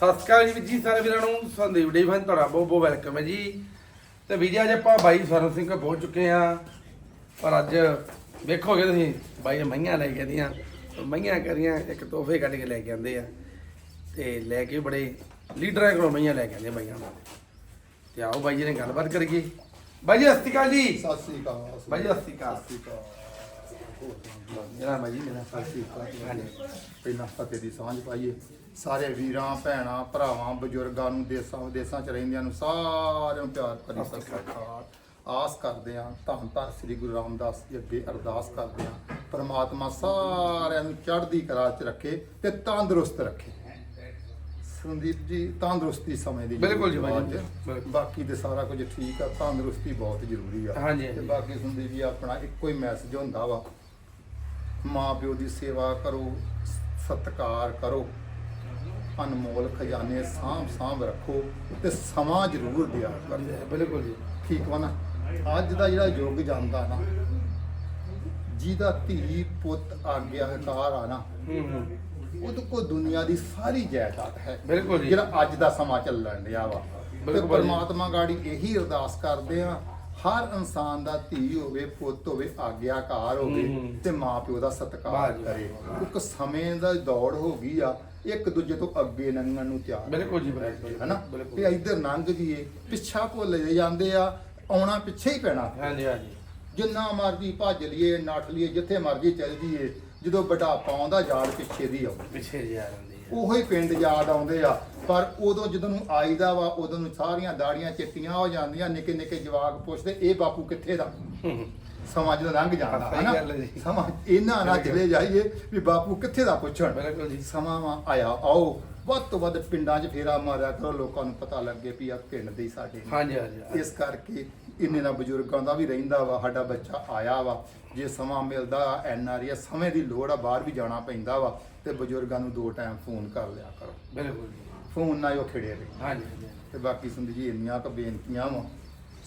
ਸਤਿ ਸ਼੍ਰੀ ਅਕਾਲ ਜੀ ਸਾਰੇ ਵੀਰਾਂ ਨੂੰ ਸੰਦੀਪ ਡੀ ਫਨ ਤੁਹਾਡਾ ਬਹੁਤ ਬਹੁਤ ਵੈਲਕਮ ਹੈ ਜੀ। ਤੇ ਵੀਰ ਜੀ ਅੱਜ ਆਪਾਂ ਬਾਈ ਸਰਨ ਸਿੰਘ ਕੋਲ ਪਹੁੰਚ ਚੁੱਕੇ ਆ ਪਰ ਅੱਜ ਵੇਖੋਗੇ ਤੁਸੀਂ ਬਾਈ ਨੇ ਮਈਆਂ ਲੈ ਕੇ ਆਂਦੀਆਂ। ਮਈਆਂ ਕਰੀਆਂ ਇੱਕ ਤੋਹਫੇ ਕੱਢ ਕੇ ਲੈ ਕੇ ਆਂਦੇ ਆ। ਤੇ ਲੈ ਕੇ ਬੜੇ ਲੀਡਰਾਂ ਕੋਲੋਂ ਮਈਆਂ ਲੈ ਕੇ ਆਂਦੇ ਬਾਈਆਂ ਨਾਲ ਤੇ ਆਓ ਬਾਈ ਜੀ ਨੇ ਗੱਲਬਾਤ ਕਰੀਏ। ਬਾਈ ਜੀ ਸਤਿ ਸ਼੍ਰੀ ਅਕਾਲ ਜੀ। ਸਤਿ ਸ੍ਰੀ ਅਕਾਲ ਬਾਈ ਜੀ, ਸਤਿ ਸ੍ਰੀ ਅਕਾਲ। ਸਤਿ ਸ੍ਰੀ ਅਕਾਲ। ਮੇਰਾ ਬਾਈ ਜੀ ਮੇਰਾ ਸਤਿ ਸ੍ਰੀ ਅਕਾਲ ਪਹਿਲਾਂ ਫਤਿਹ ਦੀ ਸਾਂਝ ਪਾਈਏ। ਸਾਰੇ ਵੀਰਾਂ ਭੈਣਾਂ ਭਰਾਵਾਂ ਬਜ਼ੁਰਗਾਂ ਨੂੰ ਦੇਸਾਂ ਵਿਦੇਸਾਂ ਚ ਰਹਿੰਦਿਆਂ ਨੂੰ ਸਾਰਿਆਂ ਨੂੰ ਪਿਆਰ ਭਰੀ ਸਤਿ ਸ੍ਰੀ ਅਕਾਲ। ਆਸ ਕਰਦੇ ਹਾਂ ਧੰਨ ਧੰਨ ਸ੍ਰੀ ਗੁਰੂ ਰਾਮਦਾਸ ਜੀ ਅੱਗੇ ਅਰਦਾਸ ਕਰਦੇ ਹਾਂ। ਪ੍ਰਮਾਤਮਾ ਸਾਰਿਆਂ ਨੂੰ ਚੜ੍ਹਦੀ ਕਲਾ ਚ ਰੱਖੇ ਤੇ ਤੰਦਰੁਸਤ ਰੱਖੇ। ਸੰਦੀਪ ਜੀ ਤੰਦਰੁਸਤੀ ਸਮੇਂ ਦੀ ਬਿਲਕੁਲ ਜੀ। ਬਿਲਕੁਲ। ਬਾਕੀ ਤੇ ਸਾਰਾ ਕੁਝ ਠੀਕ ਆ ਤੰਦਰੁਸਤੀ ਬਹੁਤ ਜ਼ਰੂਰੀ ਆ। ਹਾਂਜੀ, ਤੇ। ਬਾਕੀ ਸੰਦੀਪ ਜੀ ਆਪਣਾ ਇੱਕੋ ਹੀ ਮੈਸੇਜ ਹੁੰਦਾ ਵਾ। ਮਾਂ ਪਿਓ ਦੀ ਸੇਵਾ ਕਰੋ ਸਤਿਕਾਰ ਕਰੋ। ਅਨਮੋਲ ਖਜ਼ਾਨੇ ਸਾਂਭ ਸਾਂਭ ਰੱਖੋ ਤੇ ਸਮਾਂ ਜ਼ਰੂਰ ਦਿਆ ਕਰੋ। ਬਿਲਕੁਲ ਜੀ। ਠੀਕ ਵਾ ਨਾ? ਅੱਜ ਦਾ ਜਿਹੜਾ ਯੁੱਗ ਜਾਂਦਾ ਨਾ ਜਿਹਦਾ ਧੀ ਪੁੱਤ ਆਗਿਆਕਾਰ ਆ ਨਾ ਉਹਦੇ ਕੋ ਦੁਨੀਆ ਦੀ ਸਾਰੀ ਜਾਇਦਾਦ ਹੈ। ਬਿਲਕੁਲ ਜੀ। ਜਿਹੜਾ ਅੱਜ ਦਾ ਸਮਾਂ ਚੱਲਣ ਡਿਆ ਵਾ। ਤੇ। ਪਰਮਾਤਮਾ ਗਾੜੀ ਇਹੀ ਅਰਦਾਸ ਕਰਦੇ ਆ ਹਰ ਇਨਸਾਨ ਦਾ ਧੀ ਹੋਵੇ ਪੁੱਤ ਹੋਵੇ ਆਗਿਆਕਾਰ ਹੋਵੇ। ਤੇ ਮਾਪਿਓ ਦਾ ਸਤਿਕਾਰ ਕਰੇ। ਕਿਉਂਕਿ ਸਮੇਂ ਦਾ ਦੌੜ ਹੋ ਗਈ ਆ ਇੱਕ ਦੂਜੇ ਤੋਂ ਅੱਗੇ ਲੰਘਣ ਨੂੰ ਤਿਆਰ ਬਿਲਕੁਲ ਜੀ, ਬਿਲਕੁਲ। ਹਨਾ। ਤੇ ਇੱਧਰ ਲੰਘ ਜੀਏ ਪਿੱਛਾ ਭੁੱਲ ਜਾਂਦੇ ਆ ਆਉਣਾ ਪਿੱਛੇ ਹੀ ਪੈਣਾ। ਹਾਂਜੀ ਹਾਂਜੀ। ਜਿੰਨਾ ਮਰਜ਼ੀ ਭੱਜ ਲਈਏ ਨੱਠ ਲਈਏ ਜਿੱਥੇ ਮਰਜ਼ੀ ਚੱਲ ਜੀਏ ਜਦੋਂ ਬੁਢਾਪਾ ਆਉਂਦਾ ਯਾਦ ਪਿੱਛੇ ਦੀ ਆਉਂਦੀ ਪਿੱਛੇ ਜੀ ਆ ਜਾਂਦੀ ਹੈ ਉਹੋ ਹੀ ਪਿੰਡ ਯਾਦ ਆਉਂਦੇ ਆ। ਪਰ ਉਦੋਂ ਜਦੋਂ ਨੂੰ ਆਈਦਾ ਵਾ ਉਦੋਂ ਨੂੰ ਸਾਰੀਆਂ ਦਾੜੀਆਂ ਚਿੱਟੀਆਂ ਹੋ ਜਾਂਦੀਆਂ ਨਿੱਕੇ ਨਿੱਕੇ ਜਵਾਕ ਪੁੱਛਦੇ ਇਹ ਬਾਪੂ ਕਿੱਥੇ ਦਾ? ਸਮਾਂ ਜਦੋਂ ਲੰਘ ਜਾਂਦਾ ਹੈ ਜੀ। ਸਮਾਂ ਇਹਨਾਂ ਨਾਲ। ਚਲੇ ਜਾਈਏ ਵੀ ਬਾਪੂ ਕਿੱਥੇ ਦਾ ਪੁੱਛਣ ਸਮਾਂ ਆਇਆ ਆਓ ਵੱਧ ਤੋਂ ਵੱਧ ਪਿੰਡਾਂ 'ਚ ਫੇਰਾ ਮਾਰਿਆ ਕਰੋ ਲੋਕਾਂ ਨੂੰ ਪਤਾ ਲੱਗੇ ਵੀ ਆ ਪਿੰਡ ਦੇ ਸਾਡੇ ਨੇ। ਹਾਂਜੀ ਹਾਂਜੀ। ਇਸ ਕਰਕੇ ਇੰਨੇ ਦਾ ਬਜ਼ੁਰਗਾਂ ਦਾ ਵੀ ਰਹਿੰਦਾ ਵਾ ਸਾਡਾ ਬੱਚਾ ਆਇਆ ਵਾ ਜੇ ਸਮਾਂ ਮਿਲਦਾ ਐਨ ਆਰ ਸਮੇਂ ਦੀ ਲੋੜ ਆ ਬਾਹਰ ਵੀ ਜਾਣਾ ਪੈਂਦਾ ਵਾ ਤੇ ਬਜ਼ੁਰਗਾਂ ਨੂੰ ਦੋ ਟਾਈਮ ਫੋਨ ਕਰ ਲਿਆ ਕਰੋ ਬਿਲਕੁਲ ਫੋਨ ਨਾਲ ਹੀ ਉਹ ਖਿੜੇ ਰਹੇ ਹਾਂਜੀ ਹਾਂਜੀ। ਤੇ ਬਾਕੀ ਸੰਦੀ ਜੀ ਇੰਨੀਆਂ ਕੁ ਬੇਨਤੀਆਂ ਵਾ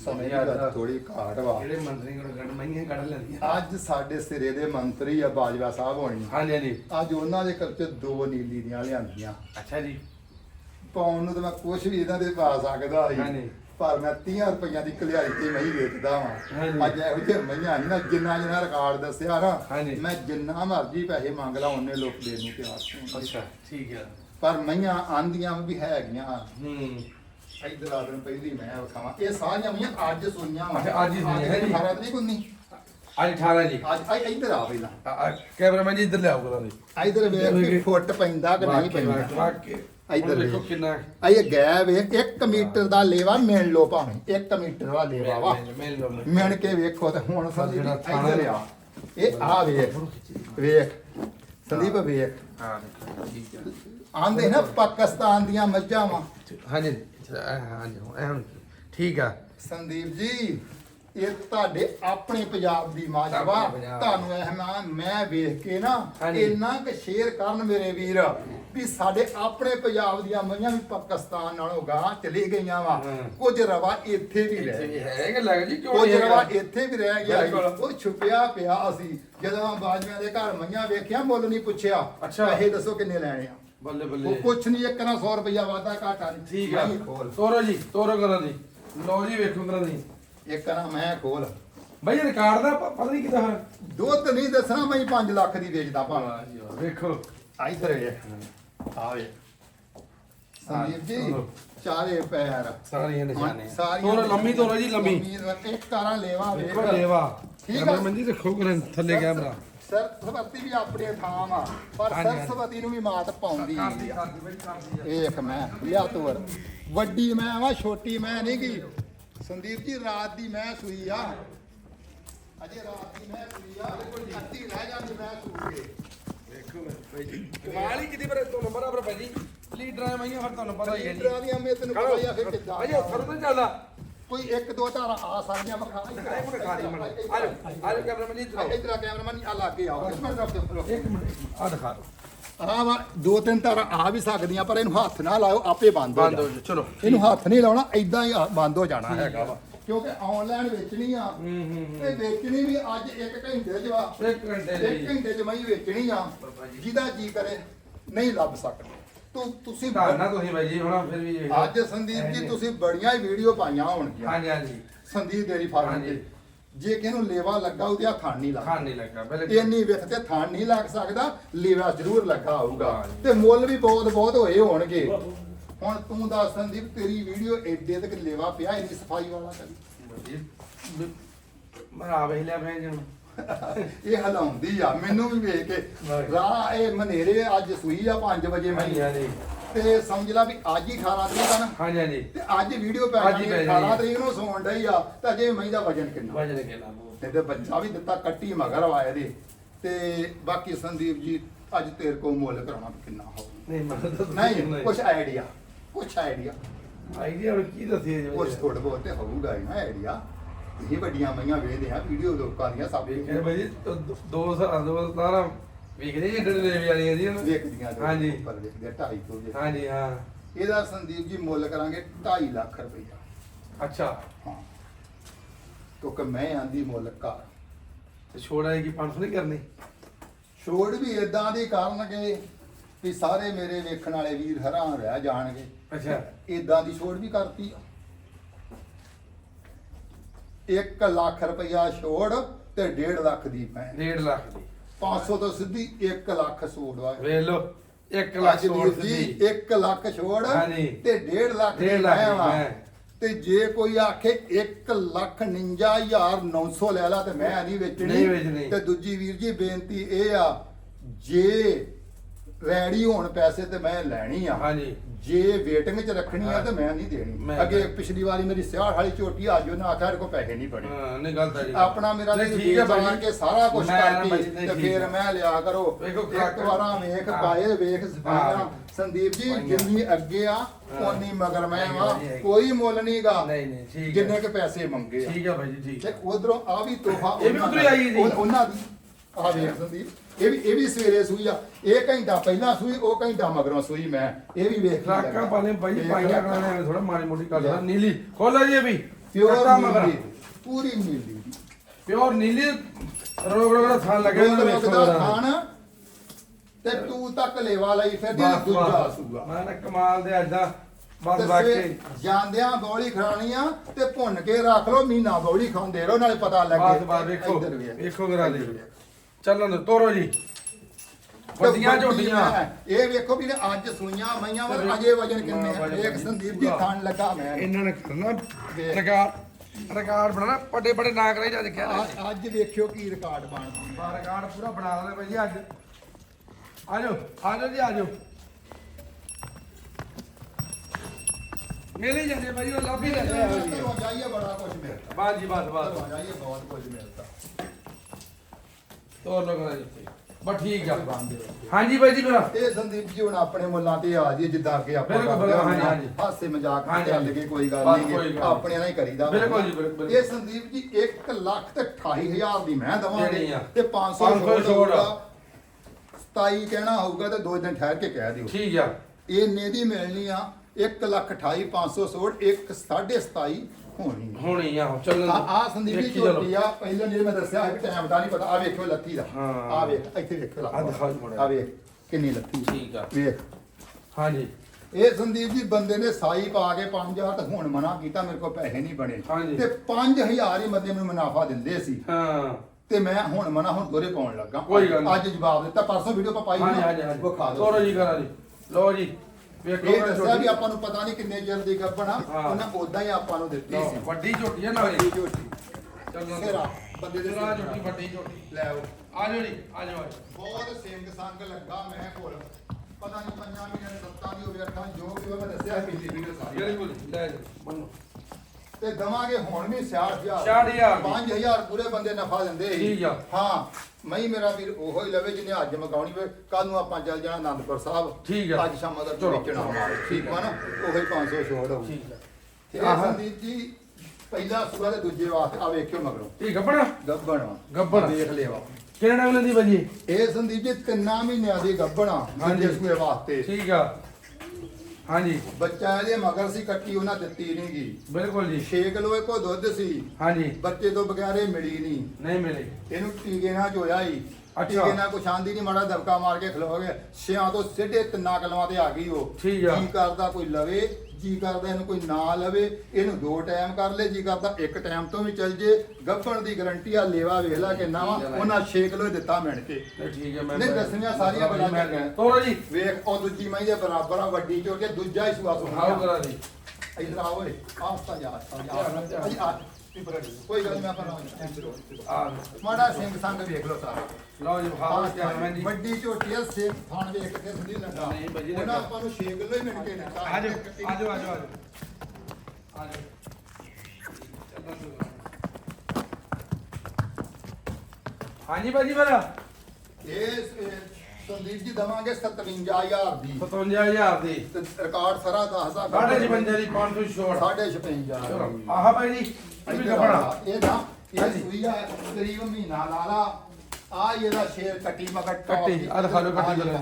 ਸਮੇਂ ਥੋੜੀ ਘਾਟ ਵਾ। ਜਿਹੜੇ ਮੰਤਰੀ ਕੋਲ ਗੱਡ ਮਈਆਂ ਕੱਢ ਲੈਂਦੀਆਂ। ਅੱਜ ਸਾਡੇ ਸਿਰੇ ਦੇ ਮੰਤਰੀ ਆ ਬਾਜਵਾ ਸਾਹਿਬ ਹੋਣੀ। ਹਾਂਜੀ ਹਾਂਜੀ। ਅੱਜ ਉਹਨਾਂ ਦੇ ਘਰ ਦੋ ਨੀਲੀ ਦੀਆਂ ਲਿਆਂਦੀਆਂ। ਅੱਛਾ ਜੀ। ਪਾਉਣ ਨੂੰ ਤਾਂ ਮੈਂ ਕੁਝ ਵੀ ਇਹਨਾਂ ਦੇ ਪਾ ਸਕਦਾ ਸੀ। ਹਾਂਜੀ। ਪਰ ਮੈਂ 30 ਰੁਪਈਆਂ ਦੀ ਕਲਿਆਰੀ ਤੇ ਮਹੀਂ ਵੇਚਦਾ ਹਾਂਜੀ। ਵਾਂ ਅੱਜ ਇਹੋ ਜਿਹੇ ਮਈਆਂ ਨਹੀਂ ਨਾ ਜਿੰਨਾ ਜਿੰਨਾ ਰਿਕਾਰਡ ਦੱਸਿਆ ਨਾ ਹਾਂਜੀ। ਮੈਂ ਜਿੰਨਾ ਮਰਜ਼ੀ ਪੈਸੇ ਮੰਗ ਲਾ ਉਹਨੇ ਲੋਕ ਦੇਣ ਨੂੰ ਤਿਆਰ ਅੱਛਾ ਠੀਕ ਹੈ ਪਰ ਮਈਆਂ ਆਂਦੀਆਂ ਵੀ ਹੈਗੀਆਂ। ਹੂੰ। ਇੱਧਰ ਆ ਦਿਨ ਪਹਿਲੀ ਮੈਂ ਉਠਾਵਾਂ ਇਹ ਸਾਰੀਆਂ ਮਈਆਂ ਅੱਜ ਸੁਈਆਂ ਵਾਂ। ਅੱਛਾ, ਅੱਜ ਹੀ ਸੁਈਆਂ। ਹੈ ਜੀ। 18 ਤਰੀਕ ਹੁੰਦੀ ਅੱਜ 18 ਜੀ। ਅੱਜ ਆ ਇੱਧਰ ਆ ਪਹਿਲਾਂ। ਆ- ਆ ਕੈਮਰਾਮੈਨ ਜੀ ਇੱਧਰ ਲਿਆਓ ਕਰਾਂ ਦੀ ਇੱਧਰ ਵੇਖ ਵੀ ਫੁੱਟ ਪੈਂਦਾ ਕਿ ਨਹੀਂ ਪੈਂਦਾ। ਵਾਕੇ ਇੱਧਰ ਦੇਖੋ ਵੇਖ। ਕਿੰਨਾ ਆ ਇਹ ਗੈਬ ਏ 1 ਮੀਟਰ ਦਾ ਲੇਵਾ ਮਿਣ ਲਓ ਭਾਵੇਂ। 1 ਮੀਟਰ ਦਾ ਲੇਵਾ ਵਾ। ਮੇਲ ਲੋ ਮੇਲ ਮਿਣ ਕੇ ਵੇਖੋ ਤੇ ਹੁਣ ਸੰਦੀਪ ਜਿਹੜਾ ਥਾਣਾ ਇੱਧਰ ਆ। ਇਹ ਆ ਵੇਖ ਵੇਖ। ਸੰਦੀਪ ਵੇਖ। ਹਾਂ ਦੇਖੋ, ਠੀਕ ਹੈ। ਆਂਦੇ ਨਾ ਪਾਕਿਸਤਾਨ ਦੀਆਂ ਮੱਝਾਂ ਵਾ ਹਾਂਜੀ ਇਹ ਹਾਂਜੀ ਇਹ ਹੁਣ ਠੀਕ ਆ ਸੰਦੀਪ ਜੀ ਇਹ ਤੁਹਾਡੇ ਆਪਣੇ ਪੰਜਾਬ ਦੀ ਮੱਝ ਵਾ ਆਪਣੇ ਪੰਜਾਬ। ਤੁਹਾਨੂੰ ਇਹ ਨਾ ਮੈਂ ਵੇਖ ਕੇ ਨਾ। ਇੰਨਾ ਕਿ ਸ਼ੇਅਰ ਕਰਨ ਮੇਰੇ ਵੀਰ ਵੀ ਸਾਡੇ ਆਪਣੇ ਪੰਜਾਬ ਦੀਆਂ ਮੱਝਾਂ ਵੀ ਪਾਕਿਸਤਾਨ ਨਾਲੋਂ ਗਾਂ ਚਲੀ ਗਈਆਂ ਵਾ। ਕੁਝ ਰਵਾ ਇੱਥੇ ਵੀ ਰਹਿ ਇੱਥੇ ਗਏ ਵੀ ਹੈ ਕਿ ਲੱਗ ਜੀ ਕਿਉਂ ਉਹ ਨਹੀਂ ਜਿਹੜਾ ਹੈਗਾ? ਇੱਥੇ ਵੀ ਰਹਿ ਗਿਆ ਸੀ। ਉਹ ਛੁਪਿਆ ਪਿਆ ਅਸੀਂ ਜਦੋਂ ਬਾਜੀਆਂ ਦੇ ਘਰ ਮਈਆਂ ਵੇਖਿਆ ਮੁੱਲ ਨਹੀਂ ਪੁੱਛਿਆ ਅੱਛਾ। ਪੈਸੇ ਦੱਸੋ ਕਿੰਨੇ ਲੈਣੇ ਆ ਬੱਲੇ ਉਹ ਬੱਲੇ ਕੁਛ ਨਹੀਂ ਇੱਕ ਨਾ 100 ਰੁਪਇਆ ਵਾਧਾ ਘਾਟਾ ਨਹੀਂ। ਠੀਕ ਆ। ਮੈਂ ਹੀ ਖੋਲ। ਤੋਰੋ ਜੀ ਤੋਰੋ ਕਰਾਂ ਦੀ। ਲੋ ਜੀ ਵੇਖੋ ਕਰਾਂ ਦੀ। ਇੱਕ ਨਾ ਮੈਂ ਖੋਲ। ਬਈ ਰਿਕਾਰਡ ਦਾ ਪ- ਪਤਾ ਨਹੀਂ ਕਿਦਾਂ ਦੁੱਧ ਨਹੀਂ ਦੱਸਣਾ ਮੈਂ 5 ਲੱਖ ਦੀ ਵੇਚਦਾ ਭਾਵੇਂ। ਜੀ ਵੇਖੋ। ਇੱਧਰ ਵੇਖ। ਆ ਵੇ ਸੰਦੀਪ ਜੀ ਤੋਰੋ। ਚਾਰੇ ਪੈਰ। ਸਾਰੀਆਂ ਨਿਸ਼ਾਨੇ ਤੋਰੋ ਲੰਮੀ ਤੋਰੋ ਜੀ ਲੰਮੀ। ਇੱਕ ਤਾਰਾ ਲੈਵਾ ਵੇਖ ਵੇਖੋ। ਲੇਵਾ। ਠੀਕ ਆ। ਕੈਮਰਾਮੈਨ ਜੀ ਰੱਖੋ ਕਰਾਂ ਥੱਲੇ ਕੈਮਰਾ ਸਰਸਵਤੀ ਵੀ ਆਪਣੇ ਥਾਂ ਵਾ ਪਰ। ਸਰਸਵਤੀ ਨੂੰ ਵੀ ਮਾਤ ਪਾਉਂਦੀ ਆ। ਕਰਦੀ ਕਰਦੀ ਬਈ ਕਰਦੀ ਏਖ ਮੈਂ ਲਿਆ ਤੋਰ ਵੱਡੀ ਮੈਂ ਵਾ ਛੋਟੀ ਮੈਂ ਨਹੀਂ ਗਈ ਸੰਦੀਪ ਜੀ ਰਾਤ ਦੀ ਮੈਂ ਸੂਈ ਆ। ਅਜੇ ਰਾਤ ਦੀ ਮੈਂ ਸੂਈ ਆ। ਅੱਧੀ ਰਹਿ ਜਾਂਦੀ ਮੈਂ ਸੂਈ ਕੇ। ਵੇਖੋ ਬਈ ਜੀ। ਕਮਾਲ ਹੀ ਕਿਤੇ ਪਰ ਤੁਹਾਨੂੰ ਬਰਾਬਰ ਭਾਜੀ ਲੀਡਰਾਂ ਮਾਈਆਂ ਫਿਰ ਤੁਹਾਨੂੰ ਪਤਾ ਹੀ ਹੈ ਜੀ। ਲੀਡਰਾਂ ਦੀਆਂ ਮੈਂ ਤੈਨੂੰ ਪਤਾ ਹੀ ਆ ਫਿਰ ਕਿੱਦਾਂ। ਤਾਂ ਚੱਲਦਾ ਕੋਈ ਇੱਕ ਦੋ ਧਾਰਾਂ ਆ ਸਕਦੀਆਂ ਮਖਾ ਇਹ ਮੁੰਡੇ ਖਾਲੀ ਮਣ ਆ ਆ। ਕੈਮਰਾਮੈਨ ਜੀ ਇੱਧਰ ਆਓ। ਇਧਰ ਕੈਮਰਾਮੈਨ ਆ ਲਾਗੇ ਆਓ। ਇੱਕ ਮਿੰਟ ਦਿਓ ਇੱਕ ਮਿੰਟ ਆ ਦਿਖਾ ਦਿਓ। ਆ ਵਾ ਦੋ ਤਿੰਨ ਧਾਰਾਂ ਆ ਵੀ ਸਕਦੀਆਂ ਪਰ ਇਹਨੂੰ ਹੱਥ ਨਾ ਲਾਓ ਆਪੇ ਬੰਦ ਹੋ ਜਾਣਾ। ਚਲੋ। ਇਹਨੂੰ ਹੱਥ ਨਹੀਂ ਲਾਉਣਾ ਐਦਾਂ ਹੀ ਬੰਦ ਹੋ ਜਾਣਾ ਹੈਗਾ ਵਾ। ਕਿਉਂਕਿ ਆਨਲਾਈਨ ਵੇਚਣੀ ਆ। ਹੂੰ ਹੂੰ ਤੇ ਵੇਚਣੀ ਵੀ ਅੱਜ ਇੱਕ ਘੰਟੇ ਚ ਵਾ। ਇੱਕ ਘੰਟੇ ਇੱਕ ਦੀ ਘੰਟੇ ਚ ਮੈਂ ਹੀ ਵੇਚਣੀ ਆ। ਜਿਹਦਾ ਜੀ ਕਰੇ ਨਹੀਂ ਲੱਭ ਸਕਦਾ। ਤੂੰ ਤੁਸੀਂ ਧੰਨਾ ਤੁਸੀਂ ਬਾਈ ਜੀ ਹੁਣ ਫਿਰ ਵੀ। ਅੱਜ ਸੰਦੀਪ ਜੀ ਤੁਸੀਂ ਬੜੀਆਂ ਹੀ ਵੀਡੀਓ ਪਾਈਆਂ ਹੋਣਗੀਆਂ। ਹਾਂਜੀ ਹਾਂਜੀ। ਸੰਦੀਪ ਡੇਰੀ ਫਾਰਮ ਹਾਂਜੀ। ਤੇ ਜੇ ਕਿਹਨੂੰ ਲੇਵਾ ਲੱਗਾ ਉਹਦੇ ਆ ਥਣ ਨਹੀਂ ਲੱਗਾ ਖਾਣ ਨਹੀਂ ਲੱਗਾ ਬਿਲਕੁਲ। ਇੰਨੀ ਵਿੱਥ ਤੇ ਥਣ ਨਹੀਂ ਲੱਗ ਸਕਦਾ ਲੇਵਾ ਜ਼ਰੂਰ ਲੱਗਾ ਹੋਊਗਾ। ਹਾਂਜੀ। ਤੇ ਮੁੱਲ ਵੀ ਬਹੁਤ ਬਹੁਤ ਹੋਏ ਹੋਣਗੇ। ਹੁਣ ਤੂੰ ਦੱਸ ਸੰਦੀਪ ਤੇਰੀ ਵੀਡੀਓ ਐਡੇ ਤੱਕ ਲੇਵਾ ਪਿਆ ਇੰਨੀ ਸਫ਼ਾਈ ਵਾਲਾ ਕਰੀ। ਮੈਂ ਆ ਵੇਖ ਲਿਆ ਭੈਣ ਜੀ ਇਹ ਹਲਾਉਂਦੀ ਆ ਮੈਨੂੰ ਵੀ ਵੇਖ ਕੇ। ਰਾਹ ਇਹ ਮਨੇਰੇ ਅੱਜ ਸੂਈ ਆ 5 ਵਜੇ ਮੈਂ। ਹਾਂਜੀ ਤੇ ਸਮਝ ਲਾ ਵੀ ਅੱਜ ਹੀ 18 ਤਰੀਕ ਆ ਨਾ। ਹਾਂਜੀ ਹਾਂਜੀ। ਤੇ ਅੱਜ ਵੀਡੀਓ ਪੈ ਅੱਜ ਹੀ ਜਾਣੀ ਪੈ 18 ਜਾਣੀ। ਤਰੀਕ ਨੂੰ ਸੌਣ ਡਈ ਆ ਤਾਂ ਅਜੇ ਮਹੀਂ ਦਾ ਵਜਨ ਕਿੰਨਾ? ਵਜਨ ਕਿੰਨਾ? ਬੋ ਤੇ ਤੇ ਬੱਚਾ ਵੀ ਦਿੱਤਾ ਕੱਟੀ ਮਗਰ ਆਇਆ ਦੇ ਤੇ ਬਾਕੀ ਸੰਦੀਪ ਜੀ ਅੱਜ ਤੇਰੇ ਕੋਲ ਮੁੱਲ ਕਰਾਉਣਾ ਕਿੰਨਾ ਹੋ ਨਹੀਂ ਨਹੀਂ ਕੁਛ ਆਈਡੀਆ ਕੁਛ ਆਈਡੀਆ ਆਈਡੀਆ ਹੁਣ ਕੀ ਦੱਸੀਏ ਜੀ? ਕੁਛ ਥੋੜਾ ਬਹੁਤ ਤੇ ਹੋਊਗਾ ਹੀ ਨਾ ਆਈਡੀਆ ਇਹ ਵੱਡੀਆਂ ਮਈਆਂ ਵੇਖਦੇ ਆ ਵੀਡੀਓ ਲੋਕਾਂ ਦੀਆਂ ਸਭ ਵੇਖਿਆ ਬਾਈ ਜੀ ਦੋ- ਦੋ ਸਾਲ ਦੋ ਸਾਰਾ ਵੇਖਦੇ ਜੀ ਏਡੇ ਵਾਲੀਆਂ ਜੀ ਵੇਖਦੀਆਂ ਤੇ ਹਾਂਜੀ। ਉੱਪਰ ਵੇਖਦੇ ਆ, ਢਾਈ ਤੋਂ ਵੇਖਦੇ। ਹਾਂਜੀ ਹਾਂ। ਇਹਦਾ ਸੰਦੀਪ ਜੀ ਮੁੱਲ ਕਰਾਂਗੇ 2.5 ਲੱਖ ਰੁਪਈਆ। ਅੱਛਾ। ਹਾਂ। ਕਿਉਂਕਿ ਮੈਂ ਆਂਦੀ ਮੁੱਲ ਕਰ ਤੇ ਛੋੜ ਆਏਗੀ 500 ਨਹੀਂ ਕਰਨੀ? ਛੋੜ ਵੀ ਇਦਾਂ ਦੀ ਕਰਨਗੇ ਵੀ ਸਾਰੇ ਮੇਰੇ ਵੇਖਣ ਵਾਲੇ ਵੀਰ ਹੈਰਾਨ ਰਹਿ ਜਾਣਗੇ। ਅੱਛਾ। ਇਦਾਂ ਦੀ ਛੋੜ ਵੀ ਕਰਤੀ ਆ। 1 ਲੱਖ ਰੁਪਇਆ ਛੋੜ ਤੇ 1.5 ਲੱਖ ਦੀ ਪੈ 1.5 ਲੱਖ ਦੀ 500 ਤੋਂ ਸਿੱਧੀ 1 ਲੱਖ ਛੋੜ ਵਾ ਵੇਖ ਲਓ 1 ਲੱਖ ਦਿੱਤੀ ਜੀ 1 ਲੱਖ ਛੋੜ। ਤੇ 1.5 ਲੱਖ ਦੀ ਦੀ ਮੈਂ ਵਾ। ਤੇ ਜੇ ਕੋਈ ਆਖੇ 1 ਲੱਖ 99900 ਲੈ ਲਾ ਤੇ ਮੈਂ ਨਹੀਂ ਵੇਚਣੀ। ਤੇ ਦੂਜੀ ਵੀਰ ਜੀ ਬੇਨਤੀ ਇਹ ਆ ਜੇ ਰੈਡੀ ਹੋਣ ਪੈਸੇ ਤੇ ਮੈਂ ਲੈਣੀ ਆ। ਹਾਂਜੀ। ਜੇ ਵੇਟਿੰਗ 'ਚ ਰੱਖਣੀ ਆ ਤੇ ਮੈਂ ਨਹੀਂ ਦੇਣੀ। ਮੈਂ- ਅੱਗੇ ਪਿਛਲੀ ਵਾਰੀ ਮੇਰੀ ਸਿਆਹ ਵਾਲੀ ਝੋਟੀ ਆ ਜੋ ਨਾ ਆਖਿਆ ਇਹਦੇ ਕੋਲ ਪੈਸੇ ਨਹੀਂ ਬਣੇ ਹਾਂ ਨਹੀਂ ਗਲਤ ਹੈ ਜੀ। ਆਪਣਾ ਮੇਰਾ ਨਹੀਂ, ਠੀਕ ਹੈ ਭਾਈ ਕੇ ਸਾਰਾ ਕੁਝ ਮੈਂ ਨਾ ਨਹੀਂ, ਤੇ ਠੀਕ ਫਿਰ ਹੈ। ਮੈਂ ਲਿਆ ਕਰੋ। ਵੇਖੋ ਇੱਕ ਖੁਰਾਕ- ਵਾਰਾਂ ਵੇਖ ਹਾਂ। ਪਾਏ ਵੇਖ ਸਫਾਈਆਂ। ਹਾਂ। ਸੰਦੀਪ ਜੀ। ਜਿੰਨੀ ਅੱਗੇ ਆ ਹਾਂ। ਓਨੀ ਮਗਰ ਮੈਂ ਵਾ ਹੈਗੀ। ਕੋਈ ਮੁੱਲ ਨਹੀਂਗਾ ਨਹੀਂ ਨਹੀਂ ਠੀਕ ਹੈ ਜਿੰਨੇ ਕ ਪੈਸੇ ਮੰਗੇ ਆ। ਠੀਕ ਹੈ ਭਾਈ ਜੀ ਠੀਕ ਤੇ ਹੈ ਉਧਰੋਂ ਆ ਵੀ ਤੋਹਫਾ ਇਹ ਵੀ ਉੱਧਰੋਂ ਹੀ ਆਈ ਹੈ ਜੀ? ਉਹਨਾਂ ਦੀ। ਆ ਵੇਖ ਸੰਦੀਪ। ਇਹ ਵੀ ਇਹ ਵੀ ਸਵੇਰੇ ਸੂਈ ਆ। ਇਹ ਘੰਟਾ ਪਹਿਲਾਂ ਸੂਈ ਉਹ ਘੰਟਾ ਮਗਰੋਂ ਸੂਈ ਮੈਂ। ਇਹ ਵੀ ਵੇਖ ਲਈ ਰਾਕਾਂ ਪਾਲੇ ਵੇਖ ਪਾਈਆਂ। ਕਰਾਣੇ ਥੋੜਾ ਮਾੜੀ ਮੋਟੀ ਕਰ ਨੀਲੀ ਖੋਲੋ ਜੀ ਇਹ ਵੀ। ਪਿਓਰ ਨੀਲੀ ਪੂਰੀ ਨੀਲੀ। ਪਿਓਰ ਨੀਲੀ ਰੋਗ ਰੋਗ ਦਾ ਥਾਂ ਲੱਗਿਆ ਗੋਲ ਰੋਗ ਵੇਖੋ। ਖਾਣ ਤੇ ਤੂੰ ਤੱਕ ਲੇਵਾ ਲਈ ਫਿਰ ਦੀ ਦੂਜਾ ਸੂਗਾ ਮੈਂ ਨਾ ਕਮਾਲ ਦੇ ਅੱਡਾ ਬਸ ਸਵੇਰ ਜਾਂਦਿਆਂ ਬੌਲੀ ਖਾਣੀ ਆ ਤੇ ਭੁੰਨ ਕੇ ਰੱਖ ਲਓ ਮਹੀਨਾ ਬੌਲੀ ਖਾਂਦੇ ਰਹੋ ਨਾਲੇ ਪਤਾ ਲੱਗੇ। ਬਸ ਬਸ ਵੇਖੋ। ਦੇ ਵੇਖ। ਚੱਲਣ ਦਿਓ, ਤੋਰੋ ਜੀ। ਵੱਡੀਆਂ ਵੱਡੀ ਝੋਟੀਆਂ। ਇਹ ਵੇਖੋ ਵੀ ਅੱਜ ਸੂਈਆਂ ਮਈਆਂ ਵਾ ਅਜੇ ਵਜਨ ਕਿੰਨੇ ਆ? ਇੱਕ ਸੰਦੀਪ ਜੀ ਖਾਣ ਲੱਗਾ। ਮੈਂ ਇਹਨਾਂ ਨੇ ਕਰਨਾ ਵੇਖ। ਰਿਕਾਰਡ ਰਿਕਾਰਡ ਬਣਾਣਾ ਵੱਡੇ ਵੱਡੇ ਨਾਂ ਕਰਾਈ ਜਾ ਦੇਖਿਆ ਅੱਜ- ਅੱਜ ਵੇਖਿਓ ਕੀ ਰਿਕਾਰਡ ਬਣਦਾ ਬਾ ਰਿਕਾਰਡ ਪੂਰਾ ਬਣਾ ਲੈਣਾ ਭਾਈ ਜੀ ਅੱਜ। ਆਜੋ ਆਜੋ ਜੀ ਆਜੋ ਮਿਲ ਹੀ ਜਾਂਦੇ ਭਾਈ ਉਹ ਲੱਭ ਹੀ ਲੈਂਦੇ ਆ। ਜਾਈਏ ਬੜਾ ਕੁਝ ਮਿਲਦਾ। ਬਾਸ ਜੀ ਬਸ ਬਸ ਘਰੋਂ ਜਾਈਏ ਬਹੁਤ ਕੁਝ ਮਿਲਦਾ। ਤੋਰ ਲੋ ਕਰਾ ਜੀ ਬਸ ਠੀਕ ਆ ਹਾਂਜੀ ਭਾਈ ਜੀ ਮੇਰਾ ਇਹ ਸੰਦੀਪ ਜੀ ਹੁਣ ਆਪਣੇ ਮੁੱਲਾਂ ਤੇ ਆ ਜੀ ਜਿੱਦਾਂ ਕਿ ਆਪਾਂ ਬਿਲਕੁਲ, ਕਰਦੇ ਬਿਲਕੁਲ, ਹੁੰਦੇ ਹਾਂਜੀ, ਹਾਂ। ਹਾਂਜੀ। ਹਾਸੇ ਮਜ਼ਾਕ ਹਾਂਜੀ, ਤੇ ਚੱਲ ਹਾਂਜੀ। ਕੇ ਕੋਈ ਗੱਲ ਬਸ ਨਹੀਂ ਕੋਈ ਗੀ, ਗੱਲ ਆਪਣੇ ਨਾਲ ਹੀ ਕਰੀਦਾ ਵਾ। ਬਿਲਕੁਲ ਜੀ, ਬਿਲਕੁਲ, ਬਿਲਕੁਲ। ਇਹ ਸੰਦੀਪ ਜੀ 1 ਲੱਖ ਤੇ 28000 ਦੀ ਮੈਂ ਦੇਣੀ ਦਵਾਂਗੇ ਆ। ਤੇ 500 500 ਛੋੜ। ਹੋਊਗਾ 27 ਕਹਿਣਾ ਹੋਊਗਾ ਤੇ ਦੋ ਦਿਨ ਠਹਿਰ ਕੇ ਕਹਿ ਦਿਓ ਠੀਕ ਆ ਇਹ ਨੇ ਦੀ ਮਿਲਣੀ ਆ 1 ਲੱਖ 28 500 ਛੋੜ 1 27.5 ਹੋਣੀ। ਹੁਣੀ ਆ ਚੱਲਣ ਆ ਆ ਸੰਦੀਪ ਜੀ ਦੇਖੀ ਚਲੋ। ਝੋਟੀ ਆ ਪਹਿਲਾਂ ਜਿਹੜੇ ਮੈਂ ਦੱਸਿਆ ਹੈ ਟਾਈਮ ਦਾ ਨਹੀਂ ਪਤਾ ਆ ਵੇਖਿਓ ਲੱਥੀ ਦਾ। ਹਾਂ। ਆ ਵੇਖ ਇੱਥੇ ਵੇਖੋ ਆਹ ਦਿਖਾਓ ਜੀ ਮਾੜਾ ਆ ਵੇਖ ਕਿੰਨੀ ਲੱਥੀ ਠੀਕ ਆ। ਵੇਖ। ਹਾਂਜੀ। ਇਹ ਸੰਦੀਪ ਜੀ ਬੰਦੇ ਨੇ ਸਾਈ ਪਾ ਕੇ 5000 ਤੇ ਹੁਣ ਮਨਾ ਕੀਤਾ ਮੇਰੇ ਕੋਲ ਪੈਸੇ ਨਹੀਂ ਬਣੇ। ਹਾਂਜੀ। ਤੇ 5000 ਹੀ ਬੰਦੇ ਮੈਨੂੰ ਮੁਨਾਫਾ ਦਿੰਦੇ ਸੀ। ਹਾਂ। ਤੇ ਮੈਂ ਹੁਣ ਮਨਾ ਹੁਣ ਦੋਰੇ ਪਾਉਣ ਲੱਗਾ। ਕੋਈ ਗੱਲ ਨਹੀਂ। ਅੱਜ ਜਵਾਬ ਦਿੱਤਾ ਪਰਸੋਂ ਵੀਡੀਓ ਪਾ ਪਾਈ ਹਾਂਜੀ ਹਾਂਜੀ ਹਾਂਜੀ। ਤੋਰੋ ਜੀ ਕਰਾ ਜੀ। ਲਓ ਜੀ। ਵੇਖੋ ਇਹ ਦੱਸਿਆ। ਵੀ ਆਪਾਂ ਨੂੰ ਪਤਾ ਨਹੀਂ ਕਿੰਨੇ ਚਿਰ ਦੀ ਗੱਭਣਾ ਹਾਂ। ਉਹਨਾਂ ਉਦਾਂ ਹੀ ਆਪਾਂ ਨੂੰ ਦਿੱਤੀ ਸੀ। ਵੱਡੀ ਝੋਟੀ ਆ ਨਾਲੇ। ਵੱਡੀ ਝੋਟੀ। ਚੱਲਣ ਸਿਰਾ ਬੰਦੇ ਦੇ ਸਿਰਾ ਝੋਟੀ ਵੱਡੀ ਝੋਟੀ। ਲੈ ਆਓ। ਆ ਜਾਓ ਜੀ ਆ ਜਾਓ ਆ ਜਾਓ। ਬਹੁਤ ਸਿੰਘ ਸੰਗ ਲੱਗਾ ਮੈਂ ਕੋਲ। ਪਤਾ ਨਹੀਂ ਪੰਜਾਂ ਮਹੀਨਿਆਂ ਸੱਤਾਂ ਦੀ ਹੋਵੇ ਅੱਠਾਂ ਜੋ ਵੀ ਹੋਵੇ ਮੈਂ ਦੱਸਿਆ ਪਿਛਲੀ ਵੀਡੀਓ ਸਾਰੀ ਬਿਲਕੁਲ ਲੈ ਜੀ ਮੰਨੋ ਤੇ ਦਵਾਂਗੇ ਹੁਣ ਵੀ 60000 60,000 5000 ਪੂਰੇ ਬੰਦੇ ਨਫਾ ਦਿੰਦੇ ਸੀ। ਠੀਕ ਆ। ਹਾਂ ਮੈਂ ਮੇਰਾ ਵੀਰ ਉਹੋ ਹੀ ਲਵੇ ਜਿਹਨੇ ਅੱਜ ਮਗਾਉਣੀ ਵੇ ਕੱਲ ਨੂੰ ਆਪਾਂ ਚੱਲ ਜਾਣਾ ਆਨੰਦਪੁਰ ਸਾਹਿਬ। ਠੀਕ ਆ। ਅੱਜ ਸ਼ਾਮਾਂ ਦਾ। ਵੇਚਣਾ ਆਉਣਾ ਠੀਕ ਆ ਨਾ? ਉਹੀ 500 ਛੋੜ ਹੋਊ। ਠੀਕ ਆ। ਤੇ ਆਹ। ਇਹ ਸੰਦੀਪ ਜੀ ਪਹਿਲਾ ਸੂਆ ਤੇ ਦੂਜੇ ਵਾਸਤੇ। ਆ ਵੇਖਿਓ ਮਗਰੋਂ। ਠੀਕ ਗੱਬਣਾ ਗੱਬਣ। ਗੱਭਣ। ਦੇਖ ਲਿਆ ਕਿਹੜੇ ਟਾਈਮ ਲੈਂਦੀ ਭਾਜੀ? ਇਹ ਸੰਦੀਪ ਜੀ ਤਿੰਨਾਂ ਮਹੀਨਿਆਂ ਦੀ ਗੱਬਣਾ ਹਾਂਜੀ। ਸੂਏ ਵਾਸਤੇ। ਠੀਕ ਆ। ਹਾਂਜੀ। ਬੱਚਾ ਇਹਦੇ ਮਗਰ ਸੀ ਕੱਟੀ ਉਹਨਾਂ ਦਿੱਤੀ ਨਹੀਂ ਗੀ ਬਿਲਕੁਲ ਜੀ। 6 ਕਿਲੋ ਕੋ ਦੁੱਧ ਸੀ। ਹਾਂਜੀ। ਬੱਚੇ ਤੋਂ ਬਗੈਰ ਇਹ ਮਿਲੀ ਨਹੀਂ ਨਹੀਂ ਮਿਲੇ। ਇਹਨੂੰ ਟੀਕੇ ਨਾਲ ਚੋਇਆ ਹੀ ਅੱਛਾ। ਇਹਨਾਂ ਕੁਛ ਆਂਦੀ ਨਹੀਂ ਮਾੜਾ ਦਬਕਾ ਮਾਰ ਕੇ ਖਲੋਗੇ ਛਿਆਂ ਤੋਂ ਸਿੱਧੇ ਤਿੰਨਾਂ ਕਲਮਾਂ ਤੇ ਆ ਗਈ ਉਹ। ਠੀਕ ਆ। ਜੀ ਕਰਦਾ ਕੋਈ ਲਵੇ ਜੀ ਕਰਦਾ ਇਹਨੂੰ ਕੋਈ ਨਾ ਲਵੇ ਇਹਨੂੰ ਦੋ ਟਾਈਮ ਕਰ ਲੈ ਜੀ ਕਰਦਾ ਇੱਕ ਟਾਈਮ ਤੋਂ ਵੀ ਚੱਲ ਜੇ। ਗੱਭਣ ਦੀ ਗਰੰਟੀ ਆ ਲੇਵਾ ਵੇਖ ਲੈ ਕਿੰਨਾ ਵਾ। ਉਹਨਾਂ 6 ਕਿਲੋ ਦਿੱਤਾ ਮਿਣ ਕੇ। ਤੇ ਠੀਕ ਹੈ ਮੈਂ ਨਹੀਂ, ਦੱਸਣੀਆਂ ਸਾਰੀਆਂ ਮੈਂ ਗੱਲਾਂ। ਮੈਂ ਤੋਰੋ ਜੀ। ਵੇਖ ਉਹ ਦੂਜੀ ਮਹੀਂ ਦੇ ਬਰਾਬਰ ਆ ਵੱਡੀ ਚੋ ਕੇ ਦੂਜਾ ਹੀ ਸੁਆ ਹਾਉ ਸੁਣਾ ਕਰਾ ਦੀ। ਇਧਰ ਆ ਓਏ ਆਸਤਾ ਜਾ ਆਸਤਾ ਜਾ ਅਜੀ ਆ। ਕੋਈ ਗੱਲ ਨੀ, ਮੈਂ ਕਰਾਂ ਆ। ਮਾੜਾ ਸਿੰਘ ਸੰਗ ਵੇਖ ਲਓ ਸਾਰਾ। ਲਓ ਜੀ ਹਾਉ ਕੈਮਰਾਮੈਨ ਜੀ। ਵੱਡੀ ਝੋਟੀ ਆ ਸੇਖ ਥਾਣ ਵੇਖ ਕੇ ਸੰਦੀ ਲੱਗਾ ਨਹੀਂ, ਬਾਜੀ ਉਹਨਾਂ ਲੱਗਾ। ਆਪਾਂ ਨੂੰ 6 ਕਿਲੋ ਹੀ ਮਿਲ ਕੇ ਦਿੱਤਾ ਆਜੋ ਆਜੋ ਆਜੋ ਆਜੋ ਆਜੋ। ਚੱਲੋ ਜੀ। ਹਾਂਜੀ ਬਾਜੀ ਮੇਰਾ ਇਹ ਸੰਦੀਪ ਜੀ ਦਵਾਂਗੇ 57000 ਦੀ। 57000 ਦੀ। ਤੇ ਰਿਕਾਰਡ ਸਾਰਾ ਦੱਸਦਾ ਸਾਢੇ 55 ਦੀ 500 ਛੋੜ ਸਾਢੇ ਚਲੋ 56 ਆਹ ਭਾਈ ਜੀ ਇਹ ਵੀ ਕਪੜਾ ਇਹ ਨਾ ਇਹ ਹਾਂਜੀ। ਸੂਈ ਆ ਕਰੀਬ ਮਹੀਨਾ ਲਾ ਲਾ ਆ ਇਹਦਾ ਸ਼ੇਰ ਕੱਟੀ ਮਗਰ ਕੱਟੀ, ਆਹ ਦਿਖਾ ਦਿਓ ਕੱਟੀ ਵਾਲਾ।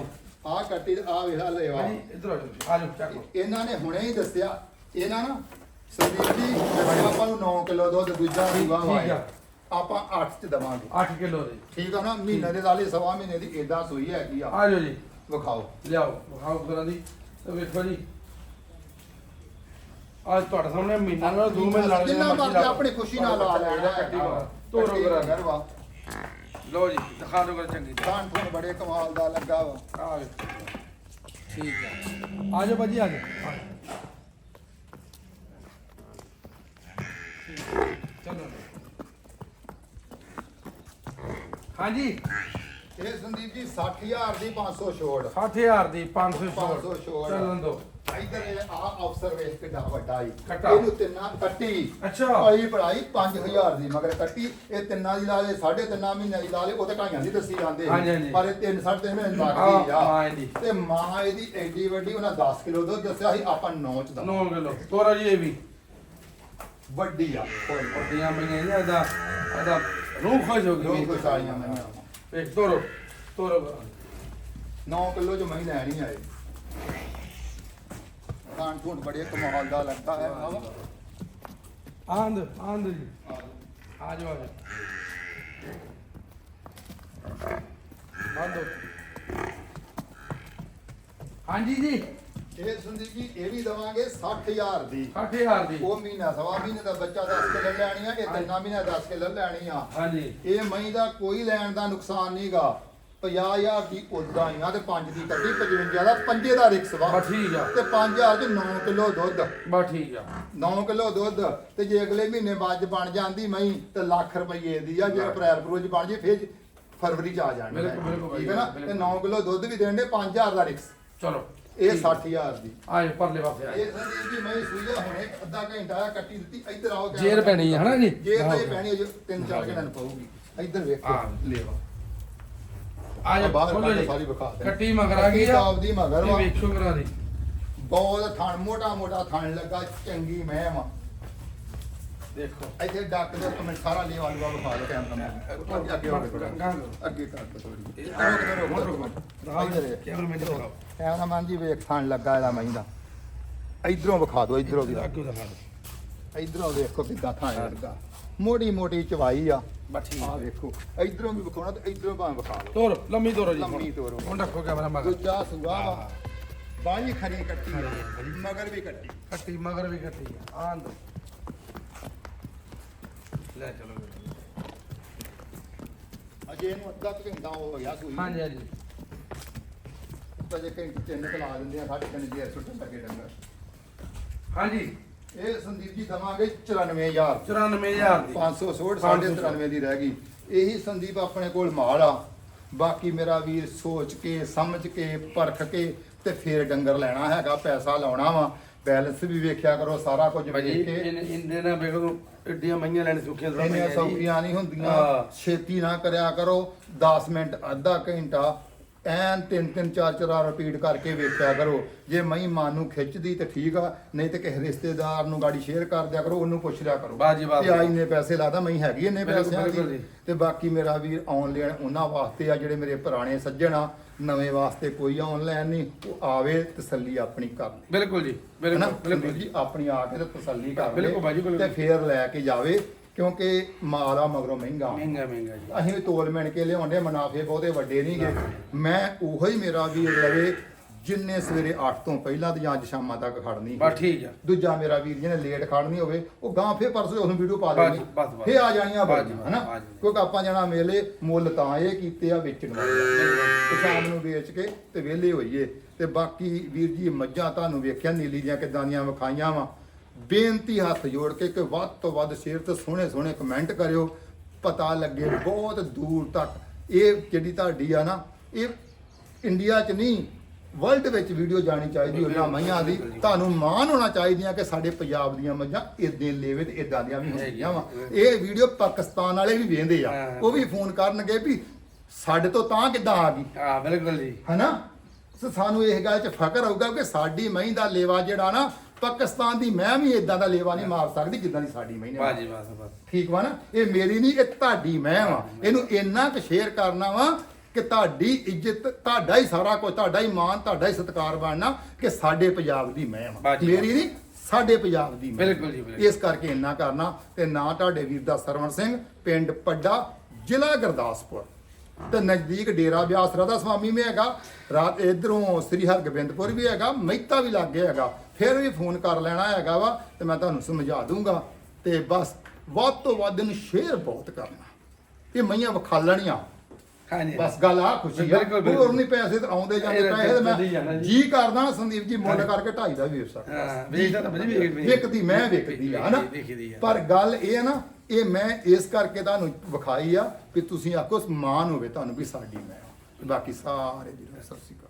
ਆ। ਕੱਟੀ ਆ ਵੇਖ ਲੈਵਾ ਇੱਧਰ ਆਜੋ ਆਜੋ ਚੱਕ ਲਓ। ਇਹਨਾਂ ਨੇ ਹੁਣੇ ਹੀ ਦੱਸਿਆ ਇਹਨਾਂ ਨਾ ਸੰਦੀਪ ਜੀ ਦੱਸਿਆ ਆਪਾਂ ਨੂੰ 9 ਕਿਲੋ ਦੁੱਧ ਦੂਜਾ ਠੀਕ ਹੋਇਆ ਆ। ਆਪਾਂ 8 ਚ ਦਵਾਂਗੇ। 8 ਕਿਲੋ ਦੀ। ਠੀਕ ਆ ਨਾ? ਮਹੀਨੇ ਦੇ ਲਾਲੇ ਸਵਾ ਮਹੀਨੇ ਦੀ ਏਦਾਂ ਸੂਈ ਹੈਗੀ ਆ। ਆਜੋ ਜੀ। ਵਿਖਾਓ। ਲਿਆਓ ਵਿਖਾਓ ਕਰਾਂ ਦੀ। ਤੇ ਵੇਖੋ ਜੀ। ਅੱਜ ਤੁਹਾਡੇ ਸਾਹਮਣੇ ਮਹੀਨਾ ਨਾਲ ਦੋ ਮਹੀਨੇ ਲੱਗ ਜਿੰਨਾ ਮਰਜ਼ੀ ਆਪਣੀ ਖੁਸ਼ੀ ਨਾਲ ਲਾ ਲੈਣਾ ਕੱਟੀ ਤੋਰੋ ਮਗਰ ਵਾ ਲਓ ਜੀ ਦਿਖਾ ਦਿਓ ਕਰ ਚੰਗੀ ਤਰ੍ਹਾਂ। ਖੂਨ ਬੜੇ ਕਮਾਲ ਦਾ ਲੱਗਾ ਵਾ। ਆ ਵੇਖੋ। ਠੀਕ ਹੈ ਆਜੋ ਭਾਜੀ ਆਜੋ ਚਲੋ। ਹਾਂਜੀ। ਇਹ ਸੰਦੀਪ ਜੀ 60000 ਦੀ 500 ਛੋੜ। 60000 ਦੀ 500 500 ਛੋੜ। ਛੋੜ। ਚੱਲਣ ਦੋ। ਇਧਰ ਇਹ ਆ ਅਫਸਰ ਵੇਖ ਕਿੱਡਾ ਵੱਡਾ ਈ ਕੱਟਾ। ਇਹਨੂੰ ਤਿੰਨਾਂ ਕੱਟੀ। ਅੱਛਾ। ਭਾਈ ਪੜਾਈ 5000 ਦੀ ਮਗਰ ਕੱਟੀ। ਇਹ ਤਿੰਨਾਂ ਦੀ ਲਾ ਲੇ ਸਾਢੇ ਤਿੰਨਾਂ ਮਹੀਨਿਆਂ ਦੀ ਲਾ ਲੇ ਉਹ ਤੇ ਢਾਈਆਂ ਦੀ ਦੱਸੀ ਜਾਂਦੇ। ਹਾਂਜੀ, ਹਾਂਜੀ। ਪਰ ਇਹ ਤਿੰਨ ਸਾਢੇ ਤਿੰਨ ਮਹੀਨੇ ਆ ਬਾਕੀ ਆ। ਮਾਂ ਦੀ ਤੇ ਮਾਂ ਇਹਦੀ ਐਡੀ ਵੱਡੀ ਉਹਨਾਂ 10 ਕਿਲੋ ਦੁੱਧ ਦੱਸਿਆ ਸੀ ਆਪਾਂ 9 ਚ ਦਾ 9 ਕਿਲੋ। ਤੋਰਾ ਜੀ ਇਹ ਵੀ। ਵੱਡੀ ਆ। ਵੱਡੀਆਂ ਮਈਆਂ ਨੇ ਇਹਦਾ ਇਹਦਾ ਰੂਹ ਖੁਸ਼ ਹੋ ਲੋਕ ਗਈ ਕੋਈ ਸਾਰੀਆਂ ਮੈਂ ਵੇਖ ਤੋਰੋ ਤੋਰੋ। ਕਰਾਂ 9 ਕਿਲੋ ਚ ਮੈਂ ਲੈਣੀ ਆਏ। ਖਾਣ ਖੂਨ ਬੜੇ ਕਮਾਲ ਦਾ ਲੱਗਦਾ ਹੈ ਆਵਾ ਆਂਦ ਆਂਦ ਜੀ। ਆ ਜਾਓ ਆ ਜਾਓ। ਬੰਦੋ ਹਾਂਜੀ ਜੀ। ਇਹ ਸੰਦੀਪ ਜੀ ਇਹ ਵੀ ਦਵਾਂਗੇ 60000 ਦੀ। 60000 ਦੀ। ਉਹ ਮਹੀਨਾ ਸਵਾ ਮਹੀਨੇ ਦਾ ਬੱਚਾ 10 ਕਿਲੋ ਲੈਣੀ ਆ ਇਹ ਤਿੰਨਾਂ ਮਹੀਨੇ 10 ਕਿਲੋ ਲੈਣੀ ਆ। ਹਾਂਜੀ। ਇਹ ਮਹੀਂ ਦਾ ਕੋਈ ਲੈਣ ਦਾ ਨੁਕਸਾਨ ਨਹੀਂਗਾ 50000 ਦੀ ਉਦਾਂ ਹੀ ਆ ਤੇ 5 ਦੀ ਕੱਢੀ 55 ਦਾ ਪੰਜੇ ਦਾ ਰਿਕਸ ਵਾ। ਬਸ ਠੀਕ ਆ। ਤੇ 5000 ਚ 9 ਕਿਲੋ ਦੁੱਧ। ਬਸ ਠੀਕ ਆ। 9 ਕਿਲੋ ਦੁੱਧ ਤੇ ਜੇ ਅਗਲੇ ਮਹੀਨੇ ਬਾਅਦ ਚ ਬਣ ਜਾਂਦੀ ਮਹੀਂ ਤੇ ਲੱਖ ਰੁਪਏ ਦੀ ਆ ਜੇ ਅਪ੍ਰੈਲ ਫਰਵਰੀ ਚ ਬਣ ਜੇ ਫਿਰ ਫਰਵਰੀ ਚ ਆ ਜਾਣੀ ਹੈ। ਬਿਲਕੁਲ, ਬਿਲਕੁਲ ਠੀਕ ਹੈ ਨਾ? ਬਿਲਕੁਲ। ਤੇ 9 ਕਿਲੋ ਦੁੱਧ ਵੀ ਦੇਣ ਦੇ 5000 ਦਾ ਰਿਕਸ। ਚਲੋ ਇਹ 60000 ਦੀ। ਆਏ ਪਰਲੇ ਪਾਸੇ ਆਏ। ਇਹ ਸੰਦੀਪ ਜੀ ਮੈਂ ਸੂਈਆ ਹੁਣੇ ਅੱਧਾ ਘੰਟਾ ਆ ਕੱਟੀ ਦਿੱਤੀ ਇੱਧਰ ਆਓ ਕੈਮਰਾ। ਜੇਰ ਪੈਣੀ ਹੈ ਹਨਾ ਜੀ? ਜੇਰ ਤਾਂ ਪੈਣੀ ਹੈ ਜੋ ਤਿੰਨ ਚਾਰ ਘੰਟਿਆਂ ਨੂੰ ਪਊਗੀ। ਇੱਧਰ ਵੇਖੋ ਹਾਂ। ਲੇਵਾ ਆ ਜਾ ਬਾਹਰ ਖੋਲੋ ਕੱਢ ਜੀ ਸਾਰੀ ਵਿਖਾ ਦੇ। ਕੱਟੀ ਮਗਰ ਆ ਗਈ ਆ। ਆਪ ਦੀ ਮਗਰ ਇਹ ਵਾ। ਵੇਖੋ ਕਰਾ ਦੀ। ਬਹੁਤ ਥਣ ਮੋਟਾ ਮੋਟਾ ਥਣ ਲੱਗਾ ਚੰਗੀ ਮੈਂ ਵਾ ਦੇਖੋ। ਇੱਥੇ ਡੱਕ ਦੇ ਕਮੈਂਟ ਸਾਰਾ ਲੇਵਾ ਲੂਆ ਵਿਖਾ ਲਓ ਕੈਮਰਾ ਅੱਗੇ ਅੱਗੇ ਹੋ ਕੇ ਗਾਂ ਕਰੋ। ਅੱਗੇ ਕਰ ਦੋ ਥੋੜੀ ਇਹ ਰੁਕ ਜਾ, ਰੁਕ ਜਾ, ਰੁਕ ਰੁਕ ਰੁਕ ਜਾ। ਇੱਧਰ ਵੇਖ। ਕੈਮਰਾਮੈਨ ਦਿਖਾਓ। ਕੈਮਰਾਮੈਨ ਜੀ ਵੇਖ ਥਣ ਲੱਗਾ ਇਹਦਾ ਮਹੀਂ ਦਾ ਇਧਰੋਂ ਵਿਖਾ ਦਿਓ ਇਧਰੋਂ ਵੀ ਅੱਗੇ ਦਿਖਾ ਦਿਓ। ਇਧਰੋਂ ਵੇਖੋ ਕਿੱਦਾਂ ਥਣ ਲੱਗਾ। ਮੋਟੀ ਮੋਟੀ ਚਵਾਈ ਆ। ਬਸ ਠੀਕ ਆ। ਵੇਖੋ ਇਧਰੋਂ ਵੀ ਵਿਖਾਉਣਾ ਤੇ ਇਧਰੋਂ ਭਾਵੇਂ ਵਿਖਾ ਲਓ। ਤੋਰ ਲੰਮੀ ਤੋਰੋ ਜੀ ਲੰਮੀ ਤੋਰੋ। ਹੁਣ ਰੱਖੋ ਕੈਮਰਾ ਮਗਰ। ਦੂਜਾ ਸੂਆ ਵਾ। ਬਾਹੀ ਖਰੀ ਕੱਟੀ ਆ, ਖਰੀ ਆ, ਖਰੀ। ਮਗਰ ਵੀ ਕੱਟੀ। ਕੱਟੀ ਮਗਰ ਵੀ ਕੱਟੀ ਆ। ਆਂਦ ਲੈ ਚਲੋ। ਅਜੇ ਇਹਨੂੰ ਅੱਧਾ ਕੁ ਘੰਟਾ ਹੋ ਗਿਆ ਸੂਈ ਨੂੰ। ਹਾਂਜੀ ਹਾਂਜੀ। ਤਾਂ ਜੇ ਘੰਟੇ ਤਿੰਨ ਕਲਾ ਦਿੰਦੇ ਆ ਸਾਢੇ ਤਿੰਨ ਜੇਰ ਸੁੱਟਣ ਲੱਗੇ ਡੰਗਰ। ਹਾਂਜੀ। ਇਹ ਸੰਦੀਪ ਜੀ ਦਵਾਂਗੇ 94000 94000 ਦੀ। 500 ਸੋੜ ਸਾਢੇ 93 ਦੀ ਰਹਿ ਗਈ। ਇਹੀ ਸੰਦੀਪ ਆਪਣੇ ਕੋਲ ਮਾਲ ਆ। ਬਾਕੀ ਮੇਰਾ ਵੀਰ ਸੋਚ ਕੇ ਸਮਝ ਕੇ ਪਰਖ ਕੇ ਤੇ ਫੇਰ ਡੰਗਰ ਲੈਣਾ ਹੈਗਾ ਪੈਸਾ ਲਾਉਣਾ ਵਾ। ਬੈਲੈਂਸ ਵੀ ਵੇਖਿਆ ਕਰੋ ਸਾਰਾ ਕੁਝ ਭਾਜੀ ਵੇਖ ਕੇ। ਇਹਨੇ ਇਹਨੇ ਨਾ ਵੇਖੋ ਏਡੀਆਂ ਮਈਆਂ ਲੈਣ ਸੁੱਖੀਆਂ ਥੋੜ੍ਹਾ ਇੰਨੀਆਂ। ਸੌਖੀਆਂ ਨਹੀਂ ਹੁੰਦੀਆਂ। ਹਾਂ। ਛੇਤੀ ਨਾ ਕਰਿਆ ਕਰੋ। 10 ਮਿੰਟ ਅੱਧਾ ਘੰਟਾ ਐਨ ਤਿੰਨ ਤਿੰਨ ਚਾਰ ਚਾਰ ਰਿਪੀਟ ਕਰਕੇ ਵੇਖਿਆ ਕਰੋ। ਜੇ ਮਈ ਮਾਂ ਨੂੰ ਖਿੱਚਦੀ ਤੇ ਠੀਕ ਆ ਨਹੀਂ ਤੇ ਕਿਸੇ ਰਿਸ਼ਤੇਦਾਰ ਨੂੰ ਗਾੜੀ ਸ਼ੇਅਰ ਕਰ ਦਿਆ ਕਰੋ ਉਹਨੂੰ ਪੁੱਛ ਲਿਆ ਕਰੋ। ਬਾਜੀ ਬਾਤ। ਤੇ ਆ ਇੰਨੇ ਪੈਸੇ ਲਾਦਾ ਮੈਂ ਹੈਗੀ ਇੰਨੇ ਪੈਸਿਆਂ ਦੀ। ਤੇ ਬਾਕੀ ਮੇਰਾ ਵੀਰ ਆਨਲਾਈਨ ਉਹਨਾਂ ਵਾਸਤੇ ਆ ਜਿਹੜੇ ਮੇਰੇ ਪੁਰਾਣੇ ਸੱਜਣ ਆ ਨਵੇਂ ਵਾਸਤੇ ਕੋਈ ਆਨਲਾਈਨ ਨਹੀਂ ਉਹ ਆਵੇ ਤਸੱਲੀ ਆਪਣੀ ਕਰ ਲੈ। ਬਿਲਕੁਲ ਜੀ ਬਿਲਕੁਲ ਬਿਲਕੁਲ ਜੀ। ਆਪਣੀ ਆ ਕੇ ਤੇ ਤਸੱਲੀ ਕਰ ਬਾਜੀ, ਲੈ। ਤੇ ਫੇਰ ਲੈ ਕੇ ਜਾਵੇ। ਕਿਉਂਕਿ ਮਾਲ ਆ ਮਗਰੋਂ ਮਹਿੰਗਾ। ਮਹਿੰਗਾ ਮਹਿੰਗਾ ਜੀ। ਅਸੀਂ ਵੀ ਤੋਲ ਮਿਣ ਕੇ ਲਿਆਉਂਦੇ ਮੁਨਾਫੇ ਬਹੁਤੇ ਵੱਡੇ ਨਹੀਂਗੇ ਮੈਂ ਉਹੋ ਹੀ ਮੇਰਾ ਵੀਰ ਲਵੇ ਜਿੰਨੇ ਸਵੇਰੇ 8 ਤੋਂ ਪਹਿਲਾਂ ਤੇ ਜਾਂ ਅੱਜ ਸ਼ਾਮਾਂ ਤੱਕ ਖੜਨੀ ਬਸ ਠੀਕ ਆ। ਦੂਜਾ ਮੇਰਾ ਵੀਰ ਜਿਹਨੇ ਲੇਟ ਖੜਨੀ ਹੋਵੇ ਉਹ ਗਾਂ ਫੇਰ ਪਰਸੋਂ ਉਹਨੂੰ ਵੀਡੀਓ ਪਾ ਦੇਣੀ। ਬਸ, ਬਸ। ਫੇਰ ਆ ਜਾਣੀਆਂ ਬਸ, ਹਨਾ। ਕਿਉਂਕਿ ਆਪਾਂ ਜਾਣਾ ਮੇਲੇ ਮੁੱਲ ਤਾਂ ਇਹ ਕੀਤੇ ਆ ਵੇਚਣ ਵਾਲੇ। ਤੇ ਸ਼ਾਮ ਨੂੰ ਵੇਚ ਕੇ ਤੇ ਵਿਹਲੇ ਹੋਈਏ। ਤੇ ਬਾਕੀ ਵੀਰ ਜੀ ਮੱਝਾਂ ਤੁਹਾਨੂੰ ਵੇਖਿਆ ਨੀਲੀ ਦੀਆਂ ਕਿਦਾਂ ਦੀਆਂ ਵਿਖਾਈਆਂ ਵਾ। ਬੇਨਤੀ ਹੱਥ ਜੋੜ ਕੇ ਕਿ ਵੱਧ ਤੋਂ ਵੱਧ ਸ਼ੇਅਰ ਤੇ ਸੋਹਣੇ ਸੋਹਣੇ ਕਮੈਂਟ ਕਰਿਓ। ਪਤਾ ਲੱਗੇ ਬਹੁਤ ਦੂਰ ਤੱਕ। ਇਹ ਜਿਹੜੀ ਤੁਹਾਡੀ ਆ ਨਾ ਇਹ ਇੰਡੀਆ 'ਚ ਨਹੀਂ ਵਰਲਡ ਵਿੱਚ ਵੀਡੀਓ ਜਾਣੀ ਚਾਹੀਦੀ ਉਹਨਾਂ ਮਈਆਂ ਦੀ। ਤੁਹਾਨੂੰ ਮਾਣ ਹੋਣਾ ਚਾਹੀਦੀਆਂ ਕਿ ਸਾਡੇ ਪੰਜਾਬ ਦੀਆਂ ਮੱਝਾਂ ਇਦਾਂ ਲੇਵੇ ਤੇ ਇਦਾਂ ਦੀਆਂ ਵੀ ਹੁੰਦੀਆਂ ਵਾ। ਇਹ ਵੀਡੀਓ ਪਾਕਿਸਤਾਨ ਵਾਲੇ ਵੀ ਵੇਖਦੇ ਆ। ਉਹ ਵੀ ਫੋਨ ਕਰਨਗੇ ਵੀ ਸਾਡੇ ਤੋਂ ਤਾਂ ਕਿੱਦਾਂ ਆ ਗਈ? ਹਾਂ ਬਿਲਕੁਲ ਜੀ। ਹਨਾ? ਸੋ ਸਾਨੂੰ ਇਹ ਗੱਲ 'ਚ ਫਖਰ ਹੋਊਗਾ ਕਿ ਸਾਡੀ ਮਹੀਂ ਦਾ ਲੇਵਾ ਜਿਹੜਾ ਨਾ ਪਾਕਿਸਤਾਨ ਦੀ ਮੈਂ ਵੀ ਇਦਾਂ ਦਾ ਲੇਵਾ ਨਹੀਂ ਮਾਰ ਸਕਦੀ ਜਿੱਦਾਂ ਦੀ ਸਾਡੀ ਮਹੀਂ ਨੇ ਬਸ ਜੀ ਬਸ। ਬਸ ਠੀਕ ਵਾ ਨਾ? ਇਹ ਮੇਰੀ ਨਹੀਂ ਇਹ ਤੁਹਾਡੀ ਮੈਂ ਵਾ। ਇਹਨੂੰ ਇੰਨਾ ਕੁ ਸ਼ੇਅਰ ਕਰਨਾ ਵਾ ਕਿ ਤੁਹਾਡੀ ਇੱਜ਼ਤ ਤੁਹਾਡਾ ਹੀ ਸਾਰਾ ਕੁਝ ਤੁਹਾਡਾ ਹੀ ਮਾਣ ਤੁਹਾਡਾ ਹੀ ਸਤਿਕਾਰ ਬਣਨਾ ਕਿ ਸਾਡੇ ਪੰਜਾਬ ਦੀ ਮੈਂ ਵਾ। ਬਾਜੀ। ਮੇਰੀ ਨਹੀਂ ਸਾਡੇ ਪੰਜਾਬ ਦੀ ਮੈਂ ਬਿਲਕੁਲ ਜੀ, ਬਿਲਕੁਲ। ਇਸ ਕਰਕੇ ਇੰਨਾ ਕਰਨਾ ਤੇ ਨਾ ਤੁਹਾਡੇ ਵੀਰ ਦਾ ਸਰਵਣ ਸਿੰਘ ਪਿੰਡ ਪੱਡਾ ਜ਼ਿਲ੍ਹਾ ਗੁਰਦਾਸਪੁਰ। ਤੇ ਨਜ਼ਦੀਕ ਡੇਰਾ ਬਿਆਸ ਰਾਧਾ ਸਵਾਮੀ ਵੀ ਹੈਗਾ। ਰਾਤ ਇਧਰੋਂ ਸ੍ਰੀ ਹਰਗੋਬਿੰਦਪੁਰ ਵੀ ਹੈਗਾ ਮਹਿਤਾ ਵੀ ਲਾਗੇ ਹੈਗਾ। ਫਿਰ ਵੀ ਫੋਨ ਕਰ ਲੈਣਾ ਹੈਗਾ ਵਾ ਤੇ ਮੈਂ ਤੁਹਾਨੂੰ ਸਮਝਾ ਦੂੰਗਾ। ਤੇ ਬਸ ਵੱਧ ਤੋਂ ਵੱਧ ਇਹਨੂੰ ਸ਼ੇਅਰ ਬਹੁਤ ਕਰਨਾ। ਇਹ ਮਈਆਂ ਵਿਖਾਲਣੀਆਂ। ਹਾਂ ਜੀ ਬਸ ਗੱਲ ਆ ਖੁਸ਼ੀ ਆ। ਬਿਲਕੁਲ, ਬਿਲਕੁਲ। ਹੋਰ ਨਹੀਂ ਪੈਸੇ ਤੇ ਆਉਂਦੇ ਜਾਂਦੇ ਇਹ ਪੈਸੇ ਤੇ ਜਾਣਾ ਮੈਂ ਜੀ। ਜੀ ਕਰਦਾ ਸੰਦੀਪ ਜੀ ਮੁੱਲ ਕਰਕੇ ਢਾਈ ਦਾ ਵੇਚ ਸਕਦਾ ਹਾਂ ਵੇਚਦਾ ਤਾਂ ਵਧੀਆ ਵੇਚ ਵਿਕਦੀ ਮੈਂ ਵਿਕਦੀ ਆ ਹਨਾ? ਆ। ਪਰ ਗੱਲ ਇਹ ਹੈ ਨਾ ਇਹ ਮੈਂ ਇਸ ਕਰਕੇ ਤੁਹਾਨੂੰ ਵਿਖਾਈ ਆ ਕਿ ਤੁਸੀਂ ਆਖੋ ਮਾਨ ਹੋਵੇ, ਤੁਹਾਨੂੰ ਵੀ ਸਾਡੀ ਮੈਂ ਬਾਕੀ ਸਾਰੇ ਵੀਰੋ ਸਤਿ ਸ਼੍ਰੀ ਅਕਾਲ।